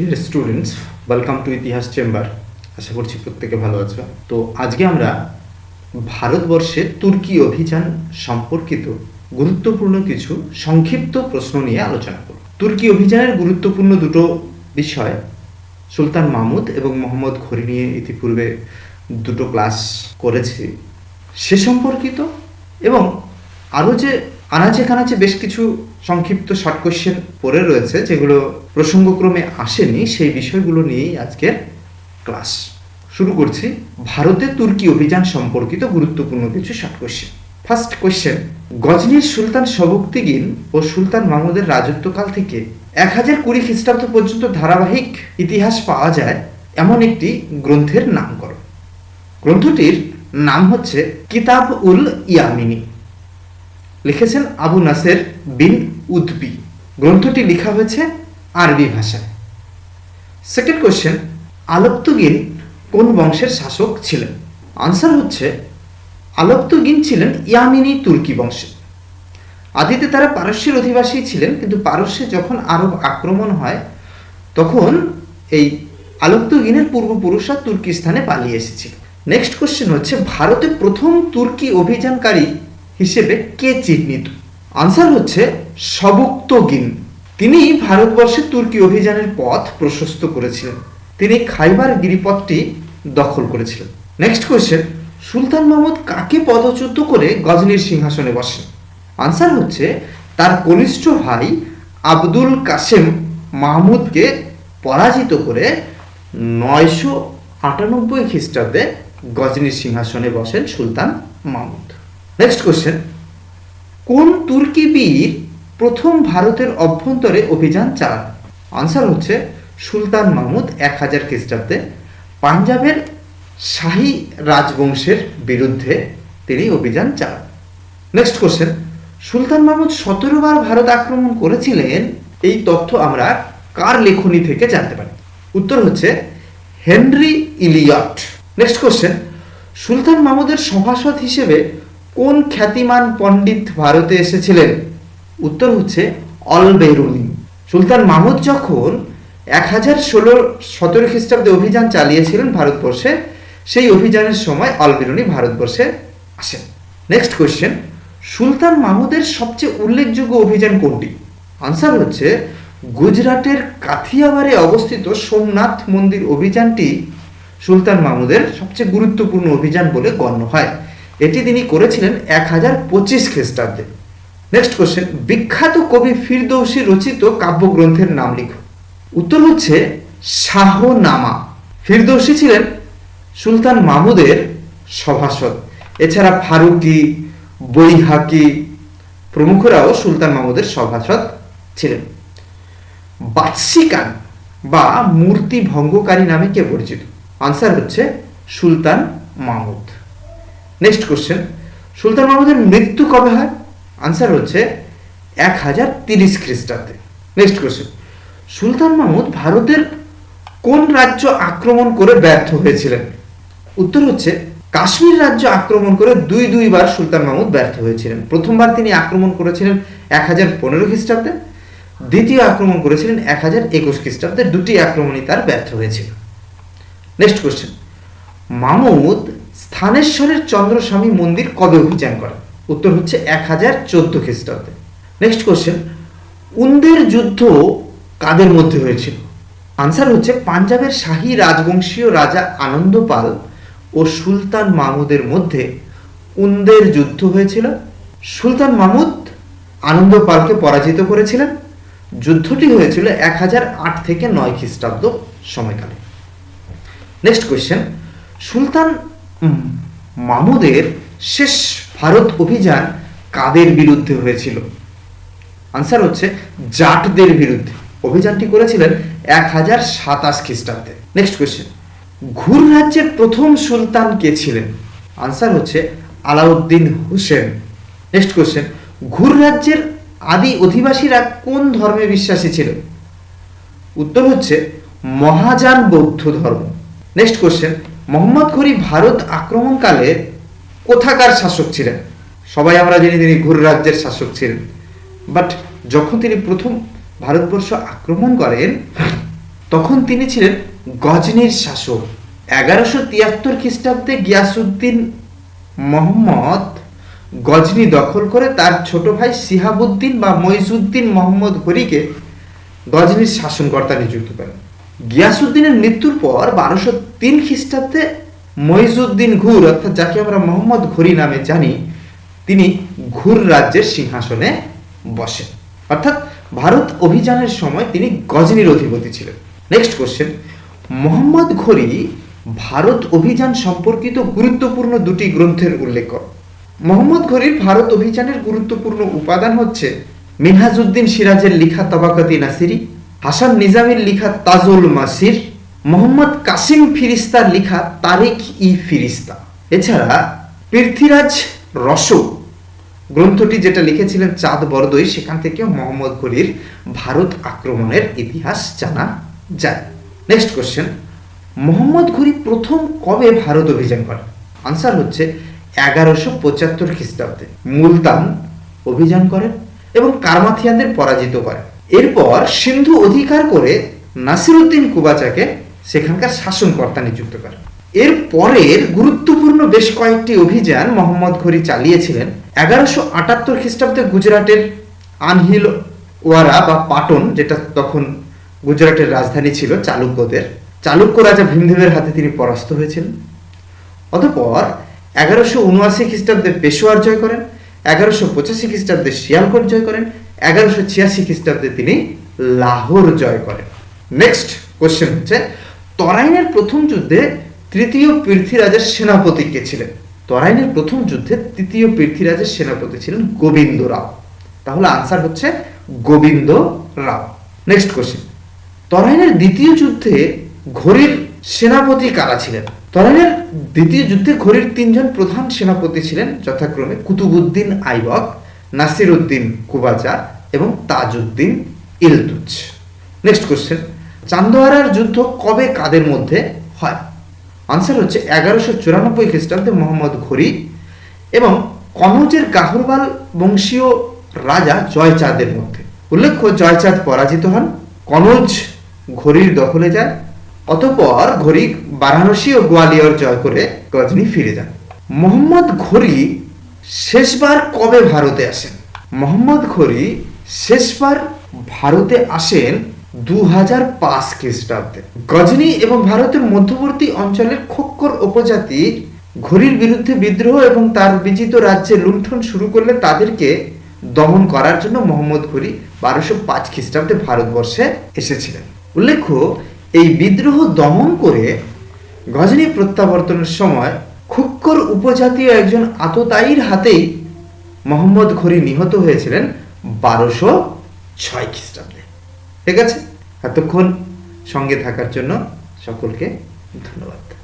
Deer students welcome to ইতিহাস chamber আশা করছি প্রত্যেকে ভালো আছো। তো আজকে আমরা ভারতবর্ষের তুর্কি অভিযান সম্পর্কিত গুরুত্বপূর্ণ কিছু সংক্ষিপ্ত প্রশ্ন নিয়ে আলোচনা করব। তুর্কি অভিযানের গুরুত্বপূর্ণ দুটো বিষয়, সুলতান মাহমুদ এবং মোহাম্মদ ঘড়ি নিয়ে ইতিপূর্বে দুটো ক্লাস করেছি। সে সম্পর্কিত এবং আরও যে আনাচে কানাচে বেশ কিছু সংক্ষিপ্ত শর্ট কোশ্চেন পড়ে রয়েছে, যেগুলো প্রসঙ্গক্রমে আসেনি, সেই বিষয়গুলো নিয়েই আজকের ক্লাস শুরু করছি। ভারতে তুর্কি অভিযান সম্পর্কিত গুরুত্বপূর্ণ কিছু শর্ট ফার্স্ট কোশ্চেন গজনির সুলতান সবুক্তিগিন ও সুলতান মাহমুদের রাজত্বকাল থেকে এক হাজার কুড়ি খ্রিস্টাব্দ পর্যন্ত ধারাবাহিক ইতিহাস পাওয়া যায় এমন একটি গ্রন্থের নাম করো গ্রন্থটির নাম হচ্ছে কিতাব উল ইয়ামিনী। লিখেছেন আবু নাসের বিন উদ্বি। গ্রন্থটি লেখা হয়েছে আরবি ভাষায়। সেকেন্ড কোশ্চেন আলপ্তগিন কোন বংশের শাসক ছিলেন? আনসার হচ্ছে, আলপ্তগিন ছিলেন ইয়ামিনী তুর্কি বংশের আদিতে তারা পারস্যের অধিবাসী ছিলেন, কিন্তু পারস্যে যখন আরব আক্রমণ হয়, তখন এই আলপ্তগিনের পূর্বপুরুষরা তুর্কিস্তানে পালিয়ে এসেছিল। নেক্সট কোশ্চেন হচ্ছে, ভারতে প্রথম তুর্কি অভিযানকারী হিসেবে কে চিহ্নিত? আনসার হচ্ছে সবুক্তগিন তিনি ভারতবর্ষে তুর্কি অভিযানের পথ প্রশস্ত করেছিলেন। তিনি খাইবার গিরিপথটি দখল করেছিলেন। নেক্সট কোয়েশ্চেন সুলতান মাহমুদ কাকে পদচ্যুত করে গজনীর সিংহাসনে বসেন? আনসার হচ্ছে তার কনিষ্ঠ ভাই আব্দুল কাসেম মাহমুদকে পরাজিত করে নয়শো আটানব্বই খ্রিস্টাব্দে গজনীর সিংহাসনে বসেন সুলতান মাহমুদ। নেক্সট কোশ্চেন কোন তুর্কি বীর প্রথম ভারতের অভ্যন্তরে অভিযান চালান? আনসার হচ্ছে সুলতান মাহমুদ এক হাজার খ্রিস্টাব্দে। পাঞ্জাবের শাহী রাজবংশের বিরুদ্ধে তিনি অভিযান চালান। নেক্সট কোশ্চেন সুলতান মাহমুদ সতেরো বার ভারত আক্রমণ করেছিলেন, এই তথ্য আমরা কার লেখনী থেকে জানতে পারি? উত্তর হচ্ছে হেনরি ইলিয়ট। নেক্সট কোশ্চেন সুলতান মাহমুদের সভাসদ হিসেবে কোন খ্যাতিমান পণ্ডিত ভারতে এসেছিলেন? উত্তর হচ্ছে অলবেরুনি সুলতান মাহমুদ যখন এক হাজার ষোলো সতেরো খ্রিস্টাব্দে অভিযান চালিয়েছিলেন ভারতবর্ষে, সেই অভিযানের সময় অলবেরুনি ভারতবর্ষে আসেন। নেক্সট কোয়েশ্চেন সুলতান মাহমুদের সবচেয়ে উল্লেখযোগ্য অভিযান কোনটি? আনসার হচ্ছে, গুজরাটের কাথিয়াবারে অবস্থিত সোমনাথ মন্দির অভিযানটি সুলতান মাহমুদের সবচেয়ে গুরুত্বপূর্ণ অভিযান বলে গণ্য হয়। এটি তিনি করেছিলেন এক হাজার পঁচিশ খ্রিস্টাব্দে। নেক্সট কোশ্চেন বিখ্যাত কবি ফিরদৌসি রচিত কাব্যগ্রন্থের নাম লিখো উত্তর হচ্ছে শাহনামা। ফিরদৌসি ছিলেন সুলতান মাহমুদের সভাসদ। এছাড়া ফারুকি, বৈহাকি, প্রমুখরাও সুলতান মাহমুদের সভাসদ ছিলেন। বাৎসিকান বা মূর্তি ভঙ্গকারী নামে কে পরিচিত? আনসার হচ্ছে সুলতান মাহমুদ। নেক্সট কোশ্চেন সুলতান মাহমুদের মৃত্যু কবে হয়? আনসার হচ্ছে এক হাজার তিরিশ খ্রিস্টাব্দে। নেক্সট কোশ্চেন সুলতান মাহমুদ ভারতের কোন রাজ্য আক্রমণ করে ব্যর্থ হয়েছিলেন? উত্তর হচ্ছে কাশ্মীর রাজ্য আক্রমণ করে দুই দুইবার সুলতান মাহমুদ ব্যর্থ হয়েছিলেন। প্রথমবার তিনি আক্রমণ করেছিলেন এক হাজার পনেরো খ্রিস্টাব্দে, দ্বিতীয় আক্রমণ করেছিলেন এক হাজার একুশ খ্রিস্টাব্দে, দুটি আক্রমণই তার ব্যর্থ হয়েছিল। নেক্সট কোশ্চেন মামুদ স্থানেশ্বরের চন্দ্রস্বামী মন্দির কবে অভিযান করেন? উত্তর হচ্ছে এক হাজার চোদ্দ খ্রিস্টাব্দে। নেক্সট কোশ্চেন উন্দের যুদ্ধ কাদের মধ্যে হয়েছিল? আনসার হচ্ছে পাঞ্জাবের শাহী রাজবংশীয় রাজা আনন্দপাল ও সুলতান মাহমুদের মধ্যে উন্দের যুদ্ধ হয়েছিল। সুলতান মাহমুদ আনন্দপালকে পরাজিত করেছিলেন। যুদ্ধটি হয়েছিল এক হাজার আট থেকে নয় খ্রিস্টাব্দ সময়কালে। নেক্সট কোয়েশ্চেন সুলতান উম, মাহমুদের শেষ ভারত অভিযান কাদের বিরুদ্ধে হয়েছিল? আনসার হচ্ছে জাটদের বিরুদ্ধে। অভিযানটি করেছিলেন এক হাজার সাতাশ খ্রিস্টাব্দে। নেক্সট কোয়েশ্চেন ঘুর রাজ্যের প্রথম সুলতান কে ছিলেন? আনসার হচ্ছে আলাউদ্দিন হোসেন। নেক্সট কোয়েশ্চেন ঘুর রাজ্যের আদি অধিবাসীরা কোন ধর্মে বিশ্বাসী ছিলেন? উত্তর হচ্ছে মহাযান বৌদ্ধ ধর্ম। নেক্সট কোশ্চেন মোহাম্মদ ঘুরি ভারত আক্রমণকালে কোথাকার শাসক ছিলেন? সবাই আমরা জানি তিনি ঘুর রাজ্যের শাসক ছিলেন। বাট যখন তিনি প্রথম ভারতবর্ষ আক্রমণ করেন, তখন তিনি ছিলেন গজনির শাসক। এগারোশো তিয়াত্তর খ্রিস্টাব্দে গিয়াসুদ্দিন মোহাম্মদ গজনি দখল করে তার ছোট ভাই সিহাবুদ্দিন বা মইজুদ্দিন মোহাম্মদ ঘড়িকে গজনির শাসনকর্তা নিযুক্ত করেন। গিয়াসুদ্দিনের মৃত্যুর পর বারোশো তিন খ্রিস্টাব্দে মইজুদ্দিন ঘুর, অর্থাৎ যাকে আমরা মোহাম্মদ ঘুরি নামে জানি, তিনি ঘুর রাজ্যের সিংহাসনে বসেন। অর্থাৎ ভারত অভিযানের সময় তিনি গজনির অধিপতি ছিলেন। নেক্সট কোশ্চেন মোহাম্মদ ঘড়ি ভারত অভিযান সম্পর্কিত গুরুত্বপূর্ণ দুটি গ্রন্থের উল্লেখ কর মোহাম্মদ ঘড়ির ভারত অভিযানের গুরুত্বপূর্ণ উপাদান হচ্ছে মিনহাজউদ্দিন সিরাজের লিখা তবাকাতি নাসিরি হাসান নিজামের লিখা তাজুল মাসির, মোহাম্মদ কাসিম ফিরিস্তার লিখা তারিখ ই ফিরিস্তা। এছাড়া পৃথ্বীরাজ রসক গ্রন্থটি যেটা লিখেছিলেন চাঁদ বরদই, সেখান থেকে মোহাম্মদ ঘড়ির ভারত আক্রমণের ইতিহাস জানা যায়। নেক্সট কোশ্চেন মোহাম্মদ ঘড়ি প্রথম কবে ভারত অভিযান করেন? আনসার হচ্ছে এগারোশো পঁচাত্তর খ্রিস্টাব্দে। মুলতান অভিযান করেন এবং কারমাথিয়ানদের পরাজিত করেন। এরপর সিন্ধু অধিকার করে নাসিরুদ্দিন কুবাচাকে সেখানকার শাসনকর্তা নিযুক্ত করেন এর পরের গুরুত্বপূর্ণ বেশ কয়েকটি অভিযান মোহাম্মদ ঘড়ি চালিয়েছিলেন। এগারোশো আটাত্তর খ্রিস্টাব্দে গুজরাটের আনহিল ওয়ারা বা পাটন, যেটা তখন গুজরাটের রাজধানী ছিল চালুক্যদের। চালুক্য রাজা ভীমদেবের হাতে তিনি পরাস্ত হয়েছিলেন। অতঃপর এগারোশো উনআশি খ্রিস্টাব্দে পেশোয়ার জয় করেন, এগারোশো পঁচাশি খ্রিস্টাব্দে শিয়ালকোট জয় করেন এগারোশো ছিয়াশি খ্রিস্টাব্দে তিনি লাহোর জয় করেন। নেক্সট কোশ্চেন হচ্ছে, তরাইনের প্রথম যুদ্ধে তৃতীয় পৃথ্বীরাজের সেনাপতি কে ছিলেন? তরাইনের প্রথম যুদ্ধে তৃতীয় পৃথ্বীরাজের সেনাপতি ছিলেন গোবিন্দ রাও। তাহলে আনসার হচ্ছে গোবিন্দ রাও। নেক্সট কোশ্চেন তরাইনের দ্বিতীয় যুদ্ধে ঘড়ির সেনাপতি কারা ছিলেন? তরাইনের দ্বিতীয় যুদ্ধে ঘড়ির তিনজন প্রধান সেনাপতি ছিলেন, যথাক্রমে কুতুবুদ্দিন আইবক নাসির উদ্দিন কুবাজা এবং তাজউদ্দিন ইলতুজ। নেক্সট কোশ্চেন চান্দোয়ারার যুদ্ধ কবে কাদের মধ্যে হয়? আনসার হচ্ছে এগারোশো চুরানব্বই খ্রিস্টাব্দে মোহাম্মদ ঘড়ি এবং কনৌজের গাহরবাল বংশীয় রাজা জয়চাঁদের মধ্যে। উল্লেখ্য, জয়চাঁদ পরাজিত হন, কনৌজ ঘড়ির দখলে যায়, অতপর ঘড়ি বারাণসী ও গোয়ালিয়র জয় করে গজনি ফিরে যান। মোহাম্মদ ঘড়ি শেষবার কবে ভারতে আসেন? মোহাম্মদ ঘড়ি শেষবার ভারতে আসেন দু হাজার পাঁচ খ্রিস্টাব্দে। গজনি এবং ভারতের মধ্যবর্তী অঞ্চলের খোক্কর উপজাতি ঘড়ির বিরুদ্ধে বিদ্রোহ এবং তার বিজিত রাজ্যে লুণ্ঠন শুরু করলে তাদেরকে দমন করার জন্য মোহাম্মদ ঘড়ি বারোশো পাঁচ খ্রিস্টাব্দে ভারতবর্ষে এসেছিলেন। উল্লেখ্য, এই বিদ্রোহ দমন করে গজনি প্রত্যাবর্তনের সময় খুক্কর উপজাতীয় একজন আততায়ীর হাতেই মোহাম্মদ খরি নিহত হয়েছিলেন বারোশো ছয় খ্রিস্টাব্দে। ঠিক আছে? এতক্ষণ সঙ্গে থাকার জন্য সকলকে ধন্যবাদ।